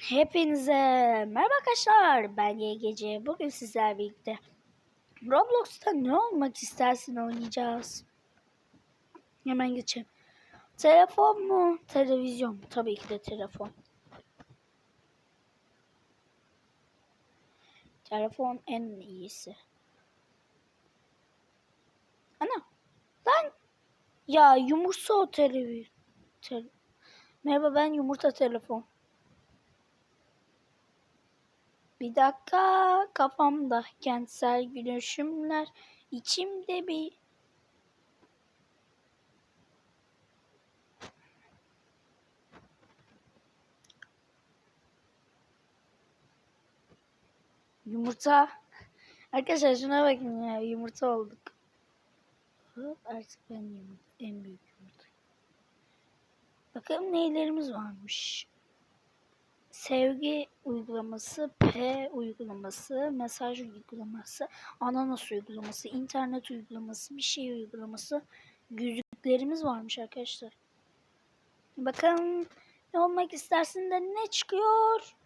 Hepinize merhaba arkadaşlar. Ben YGC. Bugün sizlerle birlikte Roblox'ta ne olmak istersin oynayacağız. Hemen geçelim. Telefon mu? Televizyon mu? Tabii ki de telefon. Telefon en iyisi. Ana. Lan. Ya yumurta o televizyon. Tel- Merhaba ben yumurta telefon. Bir dakika kafamda kentsel dönüşümler içimde bir yumurta arkadaşlar şuna bakın ya yumurta olduk. Hop, Artık ben yumurta, en büyük yumurta. Bakalım neylerimiz varmış sevgi uygulaması, P uygulaması, mesaj uygulaması, ananas uygulaması, internet uygulaması, bir şey uygulaması, yüzüklerimiz varmış arkadaşlar. Bakalım ne olmak istersin de ne çıkıyor?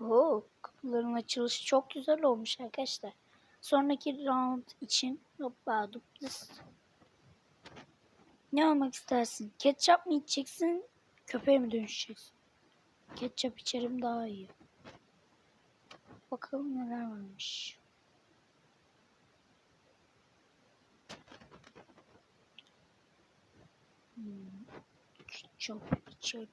Oo, kapıların açılışı çok güzel olmuş arkadaşlar. Sonraki round için hoppa duplis. Ne olmak istersin? Ketçap mı içeceksin? Köpeğe mi dönüşeceksin? Ketçap içerim daha iyi. Bakalım neler varmış. Hmm. Ketçap içerim.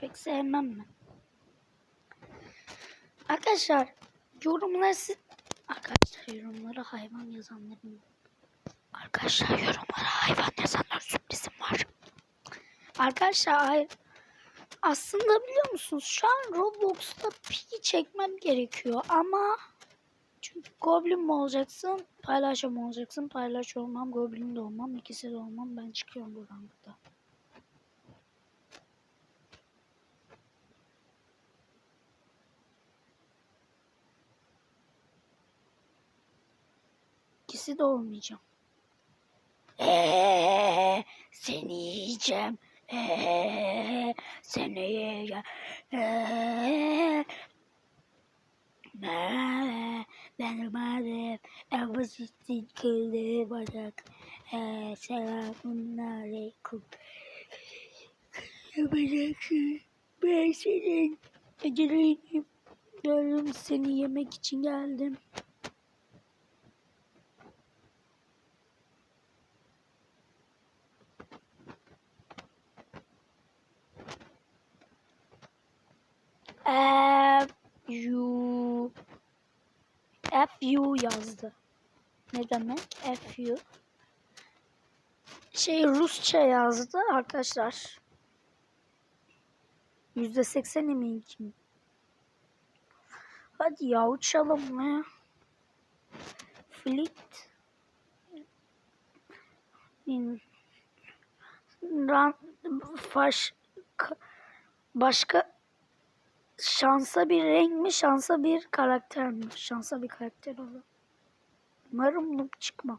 Köpek sevmem ben. Arkadaşlar yorumlar siz... Arkadaşlar yorumlara hayvan yazanların Arkadaşlar yorumlara hayvan yazanlar sürprizim var. Arkadaşlar hay- aslında biliyor musunuz şu an Roblox'ta pi çekmem gerekiyor ama çünkü goblin mi olacaksın, paylaşım olacaksın, paylaş olmam, goblin de olmam, ikisi de olmam. Ben çıkıyorum buradan burada. İkisi de olmayacağım. Eee, seni yiyeceğim. Eee, seni yiyeceğim. Eee, benim adım Ebu Sittin Kıllı Bacak. Eee, selamun aleyküm. Yapacaksın. Ben senin ecelinim. Diyorum seni yemek için geldim. U F U yazdı. Ne demek? F U Şey Rusça yazdı arkadaşlar. Yüzde seksen eminim. Hadi ya uçalım mı? Fleet. Hmm. Ran, faş, ka- başka şansa bir renk mi, şansa bir karakter mi? Şansa bir karakter olur. Umarım noob çıkma.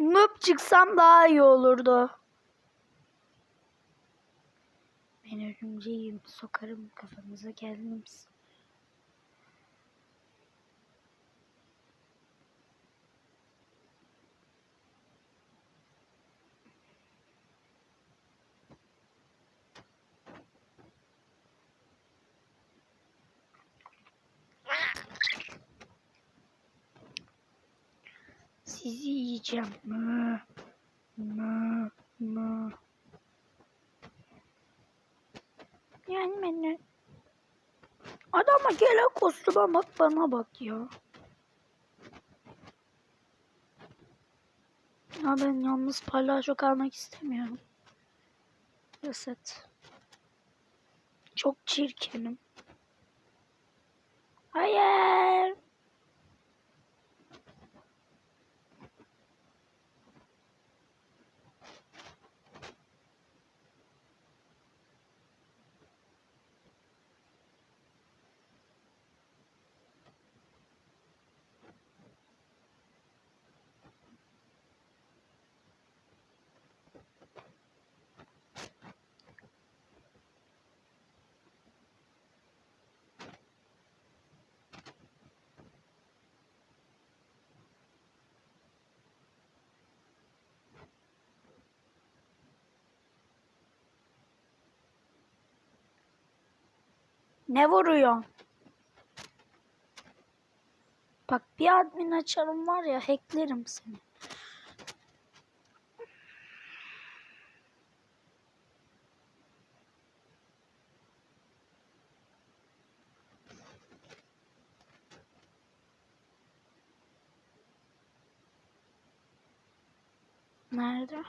Noob çıksam daha iyi olurdu. Ben örümceğim, sokarım kafanıza geldiniz. Sizi yiyeceğim. Mı, mı, mı. beğenmeni. Adama gele kostüme bak bana bak ya. Ya ben yalnız palyaço kalmak istemiyorum. Reset. Çok çirkinim. Hayır. Ne vuruyor? Bak bir admin açarım var ya hacklerim seni. Nerede?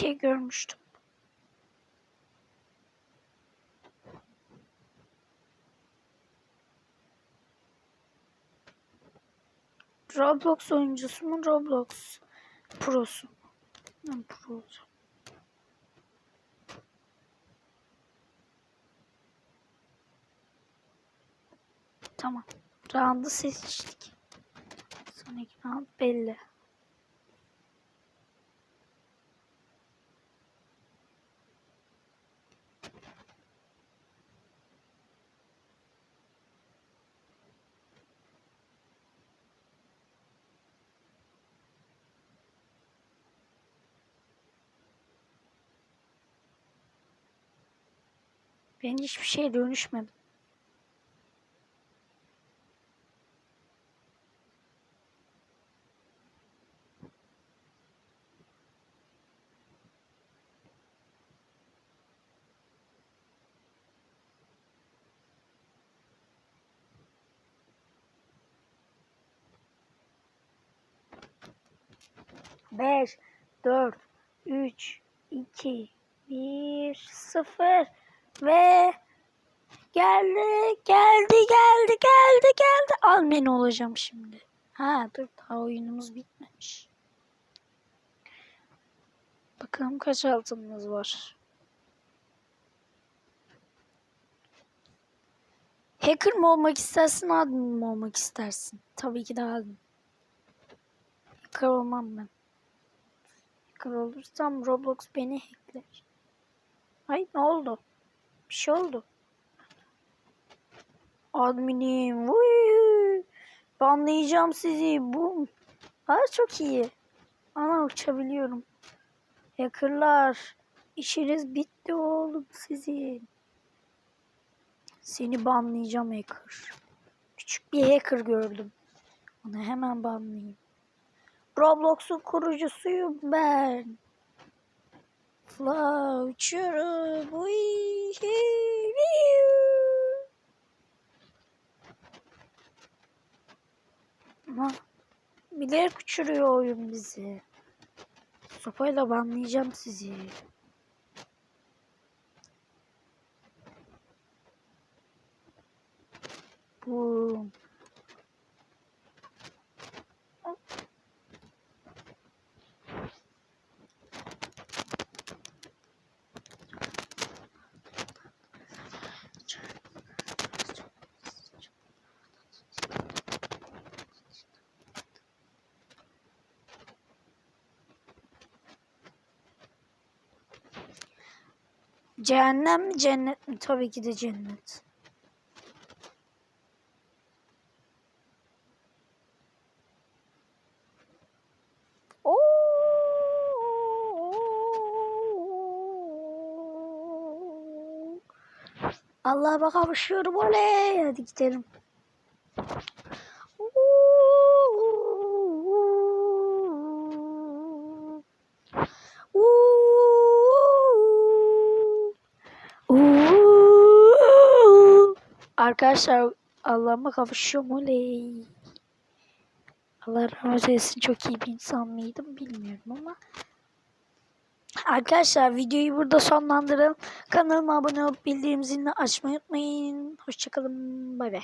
Şey görmüştüm. Roblox oyuncusu mu Roblox prosu? Ben pro. Tamam. Round'u seçtik. Sonraki round belli. Ben hiçbir şeye dönüşmedim. Beş, dört, üç, iki, bir, sıfır ve geldi, geldi, geldi, geldi, geldi. Al beni olacağım şimdi. Ha dur daha oyunumuz bitmemiş. Bakalım kaç altınımız var. Hacker mı olmak istersin, admin mi olmak istersin? Tabii ki de admin. Hacker olmam ben. Hacker olursam Roblox beni hackler. Ay ne oldu? Bir şey oldu. Adminim. Vuy. Banlayacağım sizi. Bum. Aa çok iyi. Ana uçabiliyorum. Hackerlar. İşiniz bitti oğlum sizin. Seni banlayacağım hacker. Küçük bir hacker gördüm. Onu hemen banlayayım. Roblox'un kurucusuyum ben. Fla uçuyorum. Ama bilerek uçuruyor oyun bizi. Sopayla banlayacağım sizi. Boom. Cehennem mi cennet mi? Tabii ki de cennet. Allah'a kavuşuyorum oley. Hadi gidelim. Arkadaşlar Allah'ıma kavuşuyorum oley. Allah rahmet eylesin çok iyi bir insan mıydım bilmiyorum ama. Arkadaşlar videoyu burada sonlandıralım. Kanalıma abone olup bildirim zilini açmayı unutmayın. Hoşçakalın. Bay bay.